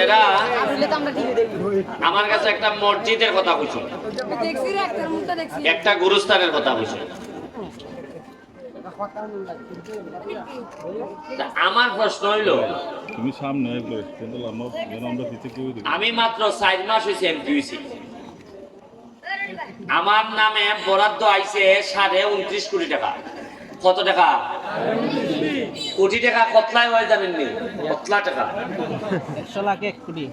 আপনারা আমরা টিভি দেখি আমার কাছে একটা মসজিদের কথা বুঝুন একটা গুরুস্থানের কথা বুঝুন আমার প্রশ্ন হইল তুমি সামনে আমি মাত্র চার মাস হয়েছে এমপি হয়েছি আমার নামে বরাদ্দ আইছে সাড়ে উনত্রিশ কোটি টাকা। কত টাকা? কোটি টাকা কতলায় হয়ে যাবেন নি? কতলা টাকা? একশো লাখ এক কোটি।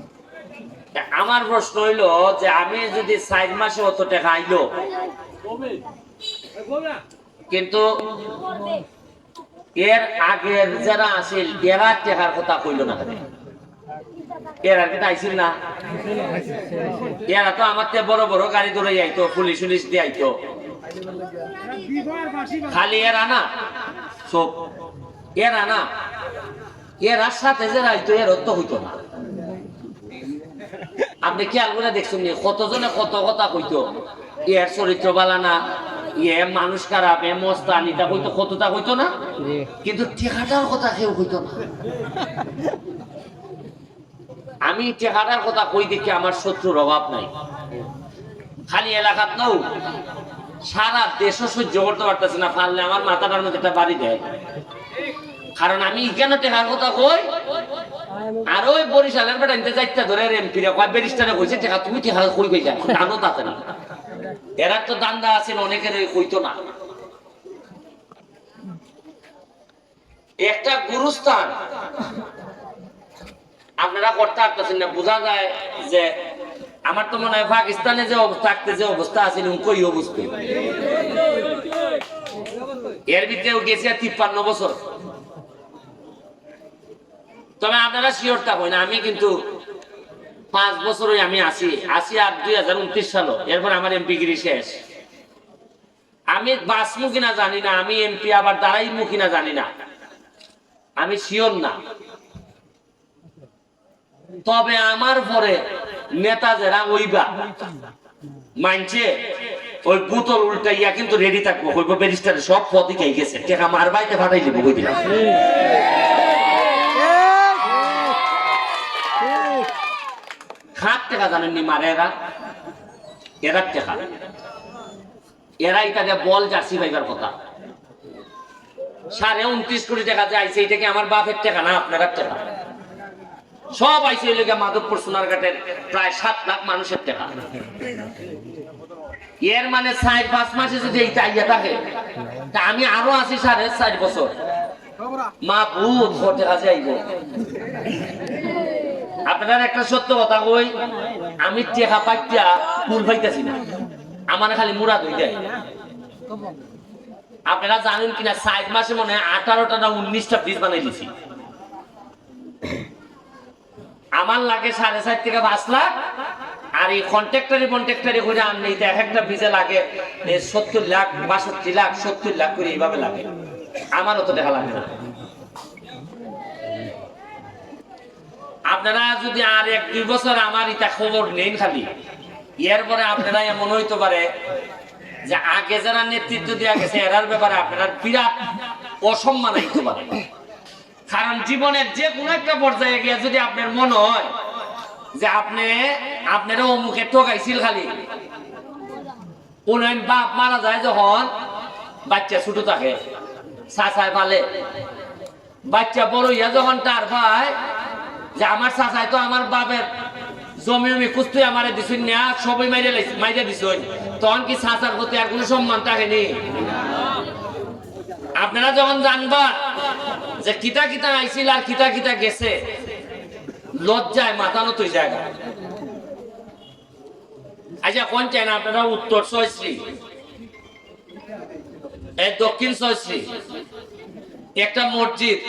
আমার প্রশ্ন হইল যে আমি যদি চার মাসে অত টাকা আইলো কিন্তু এর আগের যারা আসিল এরা টাকার কথা কইল না এর আগে তো আইছিল না? এরা তো আমার বড় বড় গাড়ি ধরে যাইতো পুলিশ উলিশ দিয়ে আইতো। খালি এরা না। সব এরা না। এরা সাথে যারা আইতো এর অর্থ হইতো না। আপনি খেয়াল করে দেখছেন নি কতজনে কত কথা কইতো এর চরিত্র বালা না ইয়ে মানুষ খারাপ এ মস্তান এটা কইতো কতটা কইতো না? কিন্তু টেকাটার কথা কেউ কইতো না। আমি টেকাটার কথা কই দেখি আমার শত্রুর অভাব নাই। খালি এলাকাত নৌ সারা দেশও সহ্য করতে পারতেছে না, পারলে আমার মাথাটার মধ্যে একটা বাড়ি দেয়। কারণ আমি কেন টেকার কথা কই, আর ওই বরিশালের বেটা নিতে যাইতে ধরে এমপি রে কয়, ব্যারিস্টারে কইছে টেকা তুমি টেকা কই কইলা দানো তাতে না। এরা তো দান্দা আছেন, অনেকের কইতো না। একটা গুরুস্থান, আপনারা করতে পারতেছেন না, বোঝা যায় যে আমার তো মনে হয় পাকিস্তানে যে থাকতে যে অবস্থা আছে কই অবস্থা। এর ভিতরেও গেছে তিপ্পান্ন বছর। তবে আপনারা শিওরটা হই না, আমি কিন্তু পাঁচ বছরই আমি আসি আসি আর দুই হাজার উনত্রিশ সাল। এরপর আমার এমপি গিরি শেষ। আমি বাঁচমু কিনা জানি না, আমি এমপি আবার দাঁড়াইমু কিনা জানি না। আমি শিওর না। তবে আমার পরে নেতা যারা ওইবা মানছে ওই বোতল উল্টাইয়া কিন্তু রেডি থাকব। হইব ব্যারিস্টারে সব পদই খাই গেছে। টেকা মার বাইতে ফাটাই দিব, কই দিলাম? খাট টাকা জানেননি মারে এরা? এরা টাকা। এরা এটা দিয়ে বল জার্সি পাইবার কথা। সাড়ে উনত্রিশ কোটি টাকা যে এটা কি আমার বাপের টাকা না আপনার টাকা? সব এই লেগে মাধবপুর সোনারঘাটের প্রায় সাত লাখ মানুষের টাকা এর মানে চার পাঁচ মাসে যদি এইটা আইয়া থাকে, তা আমি আরও আছি সাড়ে চার বছর। মা ভূত ভোটে কাছে আইব আপনার একটা সত্য কথা কই, আমি টেকা পাইতা ফুল পাইতাছি না। আমার খালি মুড়া ধুই দেয় আপনারা জানেন কিনা সাত মাসে মনে হয় আঠারোটা না উনিশটা পিস বানাই দিছি। আমার লাগে সাড়ে সাত থেকে পাঁচ লাখ, আর এই কন্ট্রাক্টারি কন্ট্রাক্টারি করে আনলে এক একটা পিসে লাগে। সত্তর লাখ, বাষট্টি লাখ, সত্তর লাখ করে এইভাবে লাগে। আমারও তো দেখা লাগে আপনারা যদি আর এক দুই বছর আমার এটা খবর নেন খালি এর পরে আপনারা এমন হইতে পারে যে আগে যারা নেতৃত্ব দেওয়া গেছে, এরার ব্যাপারে আপনারা বিরাট অসম্মান হইতে পারে। কারণ জীবনের যে কোনো একটা পর্যায়ে গিয়ে যদি আপনার মনে হয় যে আপনি আপনারা অমুকে ঠকাইছিল খালি। কোন বাপ মারা যায় যখন বাচ্চা ছোট থাকে চাচায় পালে। বাচ্চা বড় ইয়া যখন তার পায় যে আমার চাচাই তো আমার বাপের জমি জমি কুস্তি আমারে দিছুন না, সবই মাইরে মাইরে দিছুন। তখন কি চাচার প্রতি আর কোনো সম্মান থাকেনি? আপনারা যখন জানবা যে কিতা কিতা আইছিল আর কিতা কিতা গেছে, লজ্জায় মাথা নত জায়গা আচ্ছা কোন চাই না আপনারা? উত্তর সয়শ্রী দক্ষিণ সয়শ্রী একটা মসজিদ।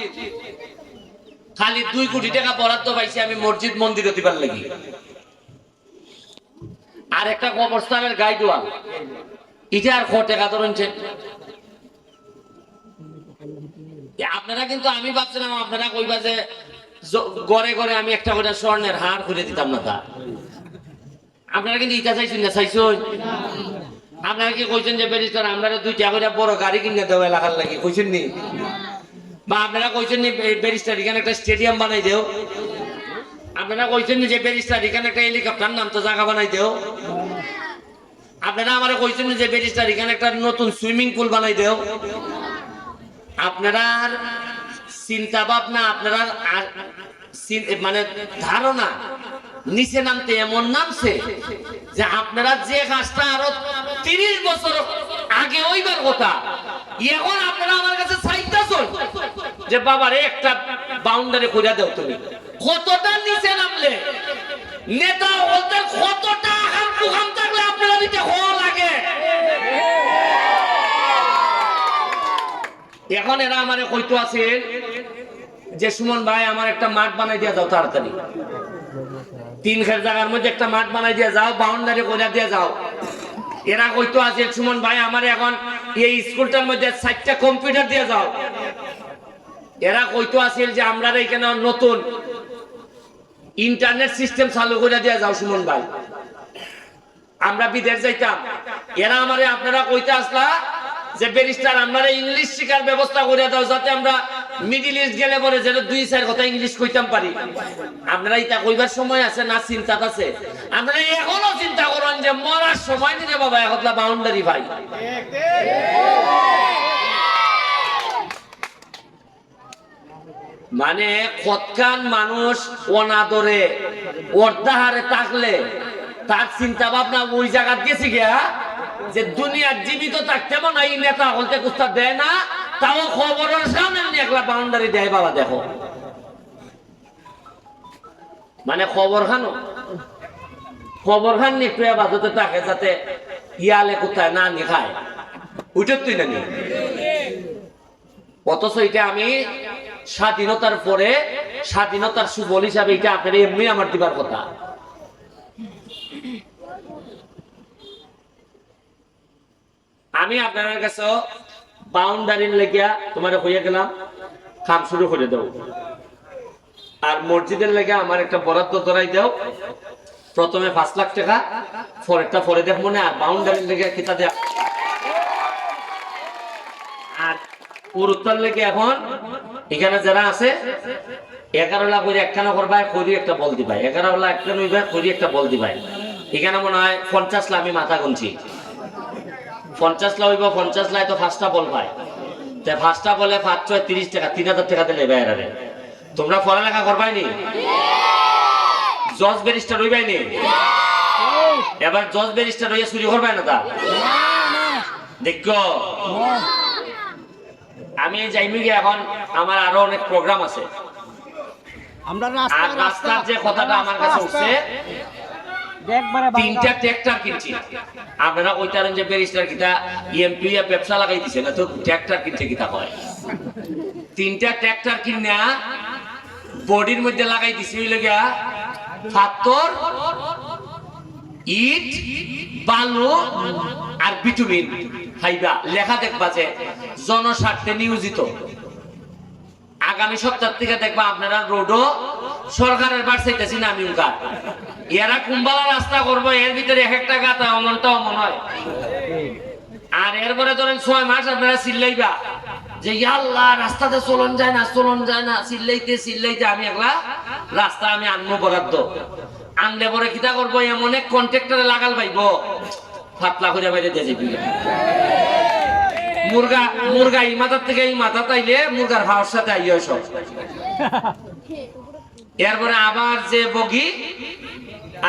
খালি দুই কোটি টাকা বরাদ্দ পাইছি আমি মসজিদ মন্দিরে দিবার লাগি। আর একটা কবরস্থানের গাইড ইটা আর ক টাকা ধরছেন আপনারা কিন্তু আমি ভাবছিলাম, আপনারা কইবা যে গড়ে গড়ে আমি একটা করে স্বর্ণের হার খুলে দিতাম না তা। আপনারা কিন্তু ইটা চাইছেন না, চাইছেন? আপনারা কি কইছেন যে, ব্যারিস্টার আমরা দুইটা করে বড় গাড়ি কিনে দেবো এলাকার লাগি, কইছেন নি? বা আপনারা কইছেন নি ব্যারিস্টার, এখানে একটা স্টেডিয়াম বানাই দেও। আপনারা কইছেন যে, ব্যারিস্টার, এখানে একটা হেলিকপ্টার নাম তো জায়গা বানাই দেও। আপনারা আমার কইছেন যে, ব্যারিস্টার, এখানে একটা নতুন সুইমিং পুল বানাই দেও। আপনারা চিন্তা ভাবনা আপনার মানে ধারণা নিচে নামতে এমন নামছে যে আপনারা যে কাজটা আরও তিরিশ বছর আগে ওইবার কথা, এখন আপনারা আমার কাছে চাইতেছেন যে বাবারে একটা বাউন্ডারি কইরা দাও তুমি। কতটা নিচে নামলে? নেতা বলতে কতটা আহাম কুহাম থাকলে আপনারা দিতে হওয়া লাগে? এখন এরা আমারে কইতো আছে যে, সুমন ভাই, আমার একটা মাঠ বানাই দিয়া যাও তাড়াতাড়ি। তিন খের জায়গার মধ্যে একটা মাঠ বানাই দিয়া যাও বাউন্ডারি করে দিয়া যাও। এরা কইতো আছে, সুমন ভাই, আমার এখন এই স্কুলটার মধ্যে চারটা কম্পিউটার দিয়ে যাও। এরা কইতো আছে যে, আমরা এখানে নতুন ইন্টারনেট সিস্টেম চালু করে দিয়া যাও, সুমন ভাই। আমরা বিদেশ যাইতাম। এরা আমারে আপনারা কইতে আসলা যে ব্যারিস্টার আপনারা ইংলিশ শিখার ব্যবস্থা করে দাও যাতে আমরা মিডিল ইস্ট গেলে পরে যেন দুই চার কথা ইংলিশ কইতাম পারি। আপনারা ইটা কইবার সময় আছে না চিন্তা আছে? আপনারা এখনও চিন্তা করেন যে মরার সময় নিতে বাবা একতলা বাউন্ডারি ভাই। মানে কতখান মানুষ অনাদরে, অর্ধাহারে থাকলে তার চিন্তা ভাবনা ওই জায়গা গেছে গিয়া? যে দুনিয়ার জীবিত থাকতে মনে এই নেতা হলতে কুস্তা দেয় না তাও খবরের সামনে একলা বাউন্ডারি দেয় বাবা দেখো। মানে খবর খানো? খবর খান একটু বাজতে থাকে যাতে ইয়ালে কোথায় না নি খায়। ওইটার তুই না নি অথচ এটা আমি স্বাধীনতার পরে স্বাধীনতার সুবল হিসাবে এটা আপনার এমনি আমার দিবার কথা। আমি আপনার কাছে বাউন্ডারির লেগিয়া তোমার হইয়া গেলাম কাম শুরু করে দাও। আর মসজিদের লেগে আমার একটা বরাদ্দ ধরাই দাও। প্রথমে পাঁচ লাখ টাকা, পরেরটা পরে দেখ মনে আর বাউন্ডারির লেগে কিতা দেয়া। আর পুরুত্তর লেগে এখন, এখানে যারা আছে, এগারো লাখ করে একখানা করবা করি একটা বল দিবাই। এগারো লাখ করি একটা বল দিবাই। এখানে মনে হয় পঞ্চাশ লাখ আমি মাথা গুনছি। পঞ্চাশ হইব পঞ্চাশ লাখ তো ফার্স্টটা বল পায় তে ফার্স্টটা বলে পাঁচ ছয় তিরিশ টাকা তিন হাজার টাকা দিলে বাইরে তোমরা পড়ালেখা করবাই নি? জজ ব্যারিস্টার হইবাই নি? এবার জজ ব্যারিস্টার হইয়া চুরি করবাই না তা? দেখ আমি যাইমি গিয়ে এখন আমার আরও অনেক প্রোগ্রাম আছে। আমরা আর রাস্তার যে কথাটা আমার কাছে উঠছে কিনা বডির মধ্যে লাগাই দিছি পাথর ইট, বালু আর বিটুমিন। খাইবা লেখা দেখবা যে জনস্বার্থে নিয়োজিত। আগামী সপ্তাহ থেকে দেখবা আপনারা রোডও সরকারের বার চাইতেছি না আমি এরা কুম্বালা রাস্তা করব, এর ভিতরে এক একটা গাতা অমনটা অমন হয়। আর এরপরে ধরেন ছয় মাস আপনারা চিল্লাইবা যে আল্লাহ রাস্তাতে চলন যায় না, চলন যায় না চিল্লাইতে চিল্লাইতে আমি একলা রাস্তা আমি আনব বরাদ্দ। আনলে পরে কিতা করব, এমন এক কন্ট্রাক্টরে লাগাল পাইব, ফাতলা করে বাইরে দিয়ে যাবি মুরগা মুরগা এই মাথার থেকে এই মাথা তাইলে মুরগার ভাওয়ার সাথে আইয় সব। এরপরে আবার যে বগি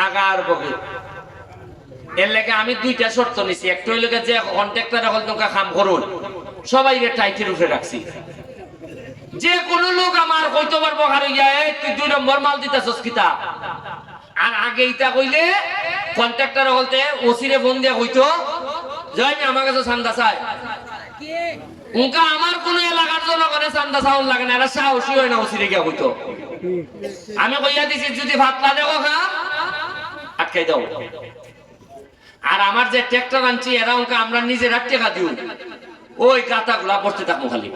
আগার বগি। এর লেগে আমি দুইটা শর্ত নিছি। একটা হইল যে কন্ট্রাক্টর হল তোমরা কাম করুন। সবাই টাইটের উপরে রাখছি। যে কোনো লোক আমার কইতে পারব হারে তুই দুই নম্বর মাল দিতেছস কিতা? আর আগে ইটা কইলে কন্ট্রাক্টর হলতে ওসিরে ফোন দিয়া কইতো যাই আমার কাছে সান্দা চাই। উনকা আমার কোন এলাকার জনগণের চান্দা চাউল লাগে না এরা সাহসী হয় না ওসিরে গিয়া কইতো। আমি কইয়া দিছি, যদি ভাত দেখো খা আটকাই দাও। আর আমার যে ট্রাক্টর আনছি, এরা উনকা আমরা নিজেরা টেকা দিও। ওই গাতা গুলা পড়তে থাকব খালি।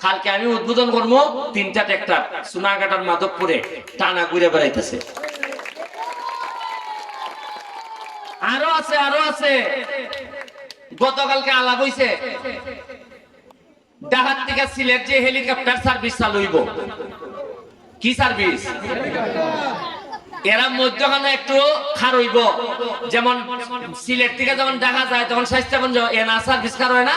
কালকে আমি উদ্বোধন করব তিনটা ট্রাক্টর সোনাঘাটার মাধবপুরে টানা ঘুরে বেড়াইতেছে। আরও আছে আরও আছে। গতকালকে আলাপ হইছে। ডাহাত থেকে সিলেট যে হেলিকপ্টার সার্ভিস চালু হইব। কি সার্ভিস এরা মধ্যখানে একটু খারইব। যেমন সিলেট থেকে যখন দেখা যায়, তখন স্বাস্থ্যগঞ্জ এনা সার্ভিস খার হয় না?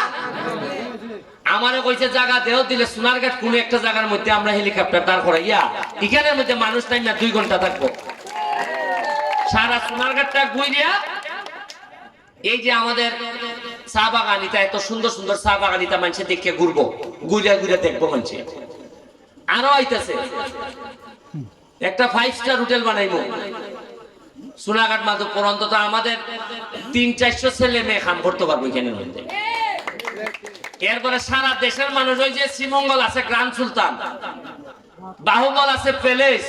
আমারে কইছে জায়গা দেও, দিলে সোনারঘাট কোন একটা জায়গার মধ্যে আমরা হেলিকপ্টার দাঁড় করাইয়া, এখানের মধ্যে মানুষ টাইম না, দুই ঘণ্টা থাকব। সারা সোনারঘাটটা ঘুরিয়া এই যে আমাদের চা বাগানিটা, এত সুন্দর সুন্দর চা বাগানিটা মানুষে দেখে ঘুরবো। ঘুরিয়া ঘুরিয়া দেখব মানুষে আরও আইতেছে। একটা ফাইভ স্টার হোটেল বানাইবো সোনাঘাট মাধবপুর অন্তত আমাদের তিন চারশো ছেলে মেয়ে খাম করতে পারব এখানের মধ্যে এরপরে সারা দেশের মানুষ ওই যে শ্রীমঙ্গল আছে গ্রাম সুলতান। বাহুবল আছে প্যালেস।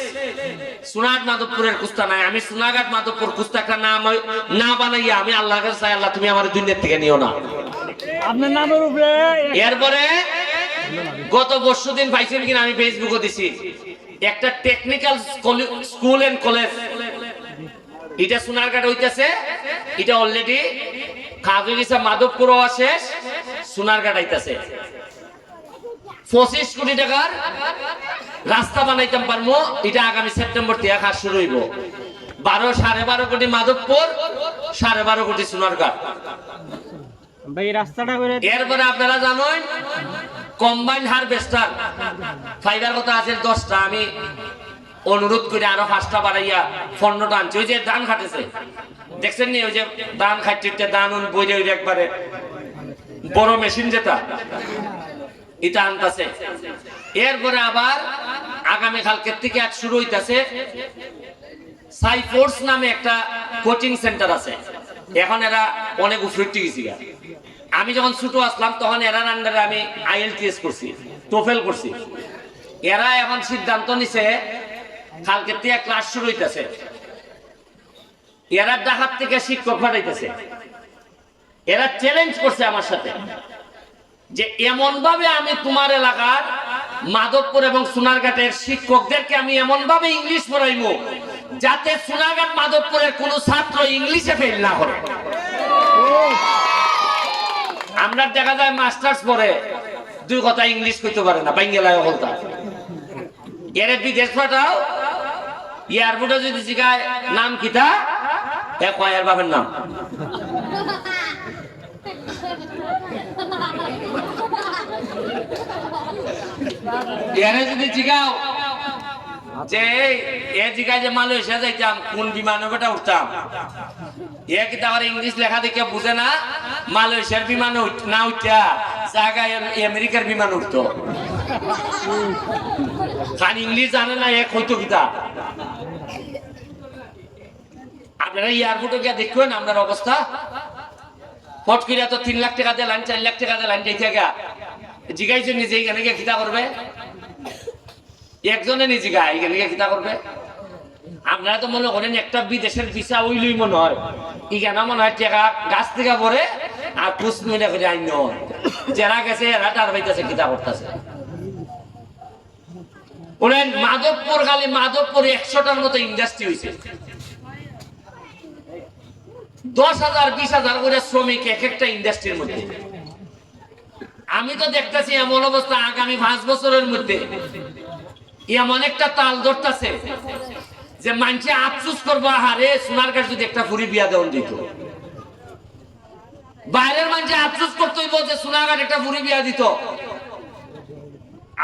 সোনাঘাট মাধবপুরের কুস্তা নাই। আমি সোনাঘাট মাধবপুর কুস্তা একটা নাম না বানাইয়া আমি কাছে চাই আল্লাহ তুমি আমার দুনিয়ার থেকে নিও না। আপনার নামের উপরে এরপরে গত পরশু দিন পাইছেন কিনা আমি ফেসবুকে দিছি। একটা টেকনিক্যাল স্কুল এন্ড কলেজ এটা সোনারঘাট হইতেছে। এটা অলরেডি গেছে মাধবপুরও আছে সোনারঘাট আইতাছে। পঁচিশ কোটি টাকার রাস্তা বানাইতাম পারব এটা আগামী সেপ্টেম্বর থেকে কাজ শুরু হইব। বারো সাড়ে বারো কোটি মাধবপুর সাড়ে বারো কোটি সোনারঘাট এরপরে আপনারা জানেন কম্বাইন হারভেস্টার। ফাইবার কথা আছে দশটা, আমি অনুরোধ করে আরও পাঁচটা বাড়াইয়া পণ্যটা আনছি। ওই যে ধান খাটেছে। দেখছেন নি, ওই যে ধান খাটতে ধান উন বইরে ওই একবারে। বড় মেশিন যেটা, এটা আনতাছে। এরপরে আবার আগামী কালকের থেকে এক শুরু হইতাছে সাইফোর্স নামে একটা কোচিং সেন্টার আছে। এখন এরা অনেক উফরিটি গেছি। আমি যখন ছোট আসলাম, তখন এরার আন্ডারে আমি আইএলটিএস করছি টোফেল করছি। এরা এখন সিদ্ধান্ত নিছে, কালকে থেকে ক্লাস শুরু হইতেছে। এরা ডাকাত থেকে শিক্ষক পাঠাইতেছে। এরা চ্যালেঞ্জ করছে আমার সাথে যে এমন ভাবে আমি তোমার এলাকার মাধবপুর এবং সোনারঘাটের শিক্ষকদেরকে আমি এমন ভাবে ইংলিশ পড়াইবো যাতে সোনারঘাট মাধবপুরের কোন ছাত্র ইংলিশে ফেল না করে। আমরা দেখা যায় মাস্টার্স পড়ে, দুই কথা ইংলিশ কইতে পারে না, বাঙ্গেলায় বলতাম এর বিদেশ পাঠাও, এয়ারপোর্টে যদি জিগায়, নাম কিতা এ কয়ের নাম। এনে যদি জিগাও যে এ যে কোন উঠতাম? এ লেখা না, মালয়েশিয়ার বিমানে না আমেরিকার বিমান উঠতো। খান ইংলিশ জানে না এক হইতো কিতা আপনারা এয়ারপোর্টে গিয়ে দেখবেন আপনার অবস্থা। ফট করে তো তিন লাখ টাকা দিয়ে লাইন, চার লাখ টাকা দিয়ে লাইন যাইতে গা জিগাইছে নিজে, এখানে গিয়ে খিতা করবে একজনে নিজে গায় এখানে খিতা করবে? আপনারা তো মনে করেন একটা বিদেশের ভিসা ওইলই মনে হয়। এখানে মনে হয় টাকা গাছ থেকে পরে আর পুষ মিলে করে আইন যারা গেছে, এরা টার পাইতেছে খিতা করতেছে। বলেন, মাধবপুর খালি মাধবপুর একশোটার মতো ইন্ডাস্ট্রি হয়েছে দশ হাজার, বিশ হাজার করে শ্রমিক এক একটা ইন্ডাস্ট্রির মধ্যে। আমি তো দেখতেছি এমন অবস্থা আগামী পাঁচ বছরের মধ্যে। এমন একটা তাল ধরতেছে। যে মানুষে আফসুস করব হারে সোনার কাছে যদি একটা ফুরি বিয়া দেওয়ান দিত। বাইরের মানুষে আফসুস করতে হইব যে সোনাঘাট একটা ফুরি বিয়া দিত।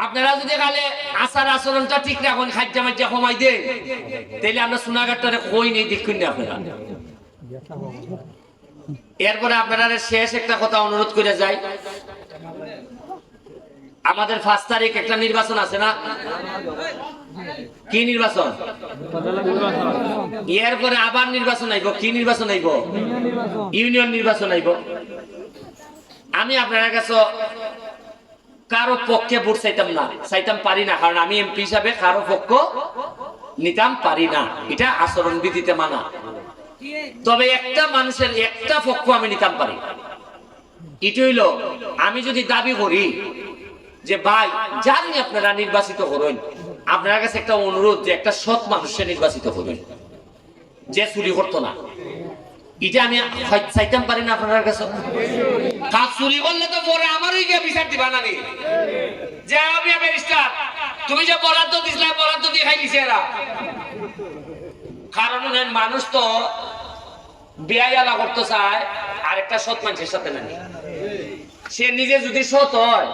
আপনারা যদি খালি আচার আচরণটা ঠিক রাখুন খাদ্য মাজ্যা কমাই দেন তাহলে আমরা সোনাঘাটটারে কই নেই, দেখুন না আপনারা। এরপরে আপনারা শেষ একটা কথা অনুরোধ করে যাই। আমাদের পাঁচ তারিখ একটা নির্বাচন আছে না? কি নির্বাচন? এরপরে আবার নির্বাচন আইব, কি নির্বাচন আইব? ইউনিয়ন নির্বাচন আইব। আমি আপনার কাছে কারও পক্ষে ভোট চাইতাম না, চাইতাম পারি না, কারণ আমি এমপি হিসাবে কারও পক্ষ নিতাম পারি না। এটা আচরণ বিধিতে মানা। তবে একটা মানুষের একটা পক্ষ আমি নিতাম পারি। এটি হইল, আমি যদি দাবি করি যে ভাই, জানি আপনারা নির্বাচিত করুন আপনার কাছে একটা অনুরোধ যে একটা সৎ মানুষের নির্বাচিত করুন যে চুরি করতো না। এটা আমি চাইতাম পারি না আপনার কাছে। কাজ চুরি করলে তো পরে আমারই গিয়ে বিচার দিবা না নি। যে আমি ব্যারিস্টার তুমি যে বরাদ্দ দিছিলে, বরাদ্দ দিয়ে খাই দিছে এরা। কারণ মানুষ তো বেয়াইয়ালা করতে চায়, আর একটা সৎ মানুষের সাথে নানি সে নিজে যদি সৎ হয়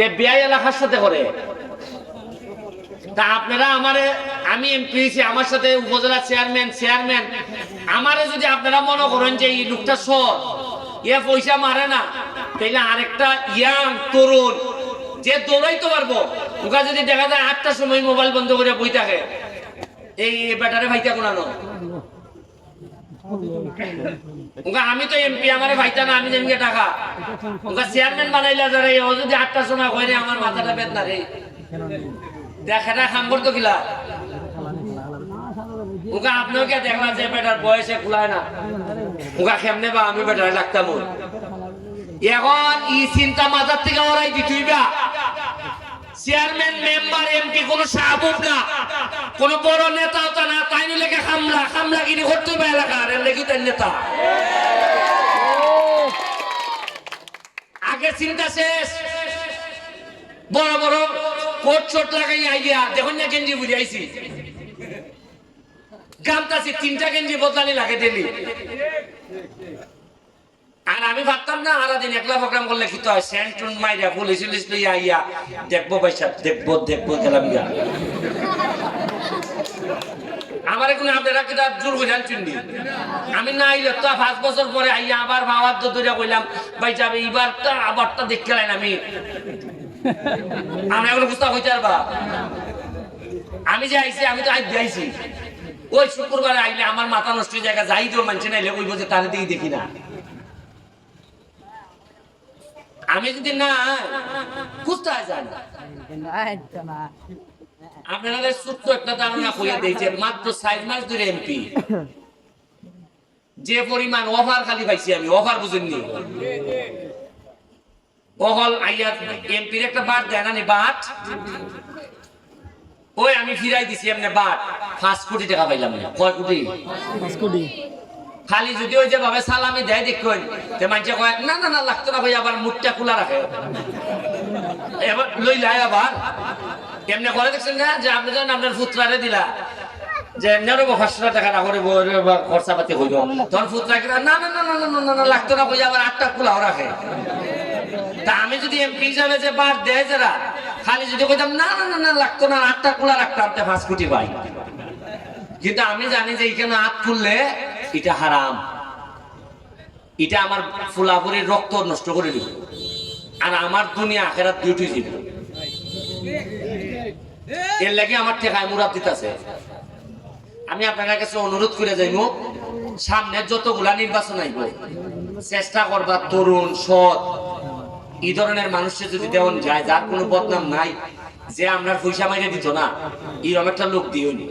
তে বেয়াইয়ালা কার সাথে করে। তা আপনারা আমারে, আমি এমপি আমার সাথে উপজেলা চেয়ারম্যান চেয়ারম্যান, আমারে যদি আপনারা মনে করেন যে এই লোকটা সৎ, এ পয়সা মারে না, তাইলে আরেকটা ইয়াং তরুণ, যে দৌড়াইতে পারব ওকে যদি দেখা যায় আটটার সময় মোবাইল বন্ধ করে বই থাকে, এই ব্যাটারে ভাইটা কোনানো আমি তো এমপি, আমারে ভাইটা না, আমি যেমনি টাকা। ওকে চেয়ারম্যান বানাইলা যারা ও যদি আটটার সময় হয় রে, আমার মাথাটা বেদনা রে। দেখাটা খাম করতো কিলা? ওকে দেখলাম যে বেটার না? বা লাগতাম। এখন ই চিন্তা মাথার থেকে ওরাই দিতুইবা চেয়ারম্যান মেম্বার এমপি কোন সাহাবুব না। কোন বড় নেতা তো না, তাই লেগে খামলা? খামলা গিরি করতে হবে এলাকার লেগে তাই নেতা। আগে চিন্তা শেষ। বড় বড় কোট চোট লাগাই আইয়া, দেখুন না গেঞ্জি বুঝাইছি গামতাছি তিনটা গেঞ্জি বদলানি লাগে ডেলি আর আমি ভাবতাম না আরা দিন একলা প্রোগ্রাম করলে কি হয়? সেন্টুন মাইরা পুলিশ পুলিশ লইয়া আইয়া দেখব পয়সা, দেখব দেখব গেলাম গিয়া। আমার কোনো আপনারা কিটা জোর আমি না আইলে তো পাঁচ বছর পরে আইয়া আবার তো দূরে কইলাম, ভাই যাবে এবার তো দেখতে লাইন আমি। এখন বুঝতে হইতে পারবা? আমি যে আইছি, আমি তো আজ যাইছি ওই শুক্রবারে আইলে আমার মাথা নষ্ট জায়গা যাই তো মানছে নাইলে ওই বসে তার দিকে দেখি না। আমি যদি না কোথায় যান আপনাদের ছোট্ট একটা ধারণা কইয়া দিয়েছে মাত্র সাইজ মাস এমপি যে পরিমাণ অফার খালি পাইছি আমি অফার বুঝেননি? অহল আইয়া এমপির একটা বাট দেয় না বাট। ওই আমি ফিরাই দিছি এমনি বাট। পাঁচ কোটি টাকা পাইলাম কয় কোটি। খালি যদি ওই যে ভাবে সালামি দেয় দেখুন তে মানুষে কয় না না না লাগতো না ভাই আবার মুখটা খোলা রাখে। এবার লই লাই আবার। কেমনে করে দেখছেন না? যে আপনি যখন আপনার ফুতরারে দিলা যে টাকা না করে খরচা পাতি হইব তখন না না না না না না, লাগতো না আবার আটটা রাখে। তা আমি যদি এমপি হিসাবে যে বার দেয় যারা খালি যদি কইতাম না না না না লাগতো না আটটা খোলা রাখতাম পাঁচ কোটি পাই কিন্তু আমি জানি যে এখানে হাত খুললে এটা হারাম। এটা আমার ফুলাফুরির রক্ত নষ্ট করে দিবে আর আমার দুনিয়া আখেরাত ডিউটি দিব এর লাগে আমার ঠেকায় মুরাদ দিতেছে। আমি আপনার কাছে অনুরোধ করে যাইব সামনে যতগুলা নির্বাচন আইব, চেষ্টা করবা তরুণ, সৎ, এই ধরনের মানুষের যদি দেওয়ান যায়, যার কোনো বদনাম নাই, যে আমরা পয়সা মাইরে দিত না এরকম একটা লোক দিও নি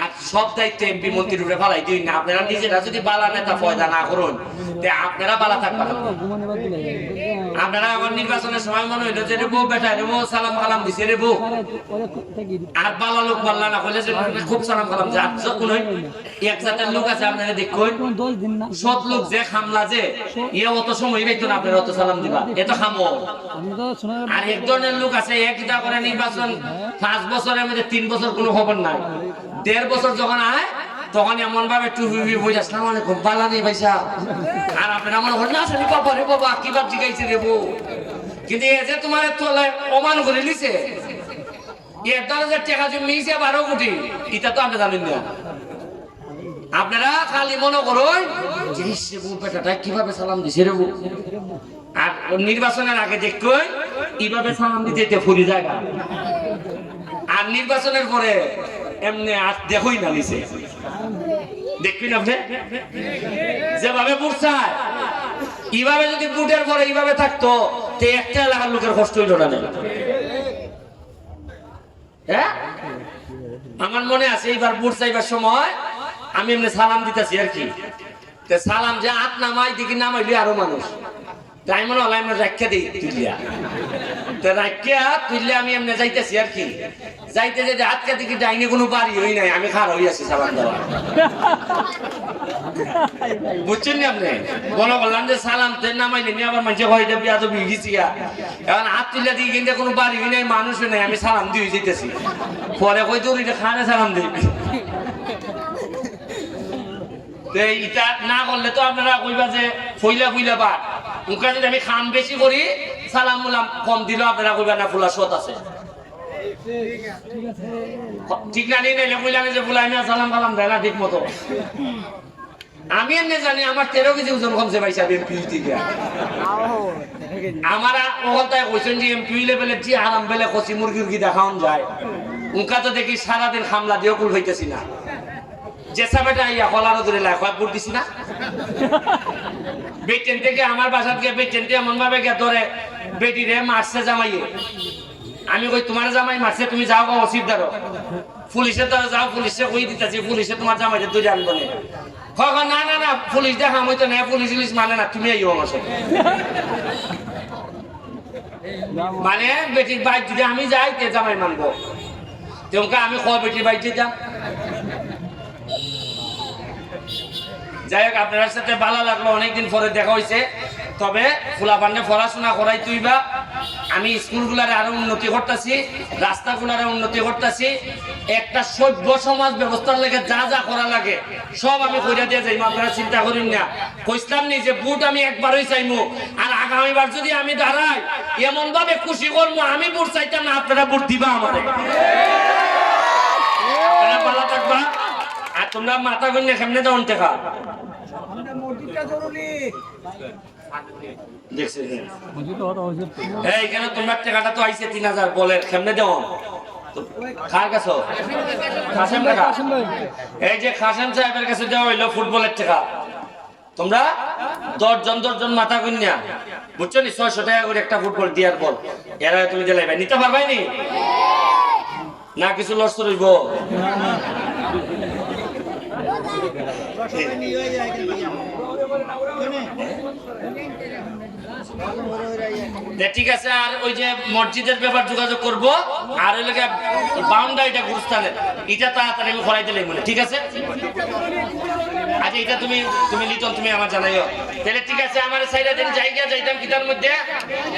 আর সব দায়িত্ব এমপি মন্ত্রীর উপরে ফালাই দিই না। আপনারা নিজেরা যদি বালা নেতা পয়দা না করুন আপনারা বালা থাকবা না। আপনারা আমার নির্বাচনের সময় মনে যে রে বউ বেটা রে বউ সালাম কালাম দিছে রে বউ আর বালা লোক বাল্লা না যে খুব সালাম কালাম যখন এক জাতের লোক আছে, আপনারা দেখুন লোক যে খামলা যে ইয়ে অত সময় পাইতো অত সালাম দিবা। এত খামো। আর এক ধরনের লোক আছে, এক করে নির্বাচন, পাঁচ বছরের মধ্যে তিন বছর কোনো খবর নাই। দেড় বছর যখন আয়, তখন এমন ভাবে টুপি বই আসলাম খুব বালা নেই পয়সা আর আপনারা মনে করেন, না বাবা রে বাবা কি বাপ জিগাইছে রে বউ? কিন্তু এ যে তোমার তোলায় অমান করে নিছে এর যে টাকা জমিয়েছে বারো কোটি, এটা তো আপনি জানেন না। আপনারা খালি মনে করুন বেটাটা কীভাবে সালাম দিছে রে বউ? আর নির্বাচনের আগে দেখুন কীভাবে সালাম দিতে ফুরি জায়গা আর নির্বাচনের পরে এমনি আর দেখই না নিছে দেখবেন আপনি? যেভাবে বুঝছায় এইভাবে যদি বুটের পরে এইভাবে থাকতো, তে একটা এলাকার লোকের কষ্ট হইল না। হ্যাঁ? আমার মনে আছে, এইবার বুট চাইবার সময় আমি এমনি সালাম দিতেছি আর কি। সালাম যে হাত নামাই, দেখি নামাইলি আরও মানুষ। তাই মনে হলো আমি রাখা দিই, তুলিয়া। তো রাখিয়া তুললে আমি এমনি যাইতেছি আর কি। যাইতে যেতে হাতকে দিকে ডাইনে কোনো বাড়ি হই নাই, আমি খার হই আছি সালাম দেওয়া বুঝছেন নি আপনি? বলো বললাম যে সালাম তেন নামাই নি আবার মানুষে হয় বিয়া তো বিগিছি এখন হাত তুলে দিয়ে কিন্তু কোনো বাড়ি হই নাই মানুষ নাই, আমি সালাম দিয়ে যেতেছি পরে কই তোর এটা খানে সালাম দিবি তো ইটা না করলে তো আপনারা কইবা যে, ফইলা ফইলা বা মুখে যদি আমি খাম বেশি করি, সালাম মুলাম কম দিলেও আপনারা কইবা না ফুলা সত আছে। ঠিক না নেই নাইলে কইলাম যে ফুলা, আমি সালাম কালাম দেয় না ঠিক মতো। আমি এমনি জানি আমার তেরো কেজি ওজন কমছে ভাই সাহেব এমপি থেকে। আমার ওখানটায় কইছেন যে এমপি লেভেলে যে আরাম বেলে কচি মুরগি উরগি দেখাউন যায়। উনকা তো দেখি সারাদিন খামলা দিয়েও কুল হইতেছি না। যে সাবেটা ইয়া কলার ধরে কয় বুট দিছি না? বেটেন থেকে আমার বাসাত গিয়ে বেটেন এমন ভাবে গিয়ে ধরে বেটি রে মারছে জামাইয়ে। আমি কই তোমার জামাই মারছে তুমি যাও গো অসির দারো। পুলিশে তো যাও পুলিশে কই দিতেছি পুলিশে তোমার জামাইকে ধরে আনব না। কয়, না না না পুলিশ দেখা আমি তো না পুলিশ পুলিশ মানে না তুমি আইও আমার সাথে। মানে বেটির বাইক যদি আমি যাই তে জামাই মানবো। তোমাকে আমি কয় বেটির বাইকে যাম। যাই হোক, আপনার সাথে ভালো লাগল, অনেকদিন পরে দেখা হয়েছে তবে ফুলাপান্ডে পড়াশোনা করাই তুইবা। আমি স্কুলগুলারে আরও উন্নতি করতেছি, রাস্তাগুলারে উন্নতি করতেছি। একটা সভ্য সমাজ ব্যবস্থার লেগে যা যা করা লাগে, সব আমি কইরা দিয়ে যাইমু, আপনারা চিন্তা করেন না। কইসলাম নি যে বুট আমি একবারই চাইমু, আর আগামীবার যদি আমি দাঁড়াই এমন ভাবে খুশি করব আমি বুট চাইতাম না, আপনারা বুট দিবা আমারে। আপনারা ভালো থাকবা। আর তোমরা মাথা গুনে কেমনে দেওয়ান টেকা তোমরা টাকাটা তো আইছে তিন হাজার কার কাছে? খাসেম টাকা? এই যে খাসেম সাহেবের কাছে দেওয়া হইল ফুটবলের টাকা। তোমরা দশজন দশজন মাথা কন্যা বুঝছ নি? ছয়শো টাকা করে একটা ফুটবল দিয়ার বল। এরা তুমি দিলাই নিতে পারবাই নি? না কিছু লস রইব। ঠিক আছে, আর ওই যে মসজিদের ব্যাপার যোগাযোগ করব, আর ওই লোকে বাউন্ডারিটা গুরুস্থানের এটা তাড়াতাড়ি আমি করাই দিলে ঠিক আছে? আচ্ছা এটা তুমি তুমি লিটন, তুমি আমার জানাইও। তাহলে ঠিক আছে, আমার সাইডে দিন জায়গা যাইতাম কিতার মধ্যে?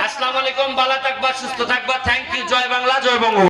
আসসালামু আলাইকুম, ভালো থাকবা, সুস্থ থাকবা থ্যাংক ইউ জয় বাংলা, জয় বঙ্গ।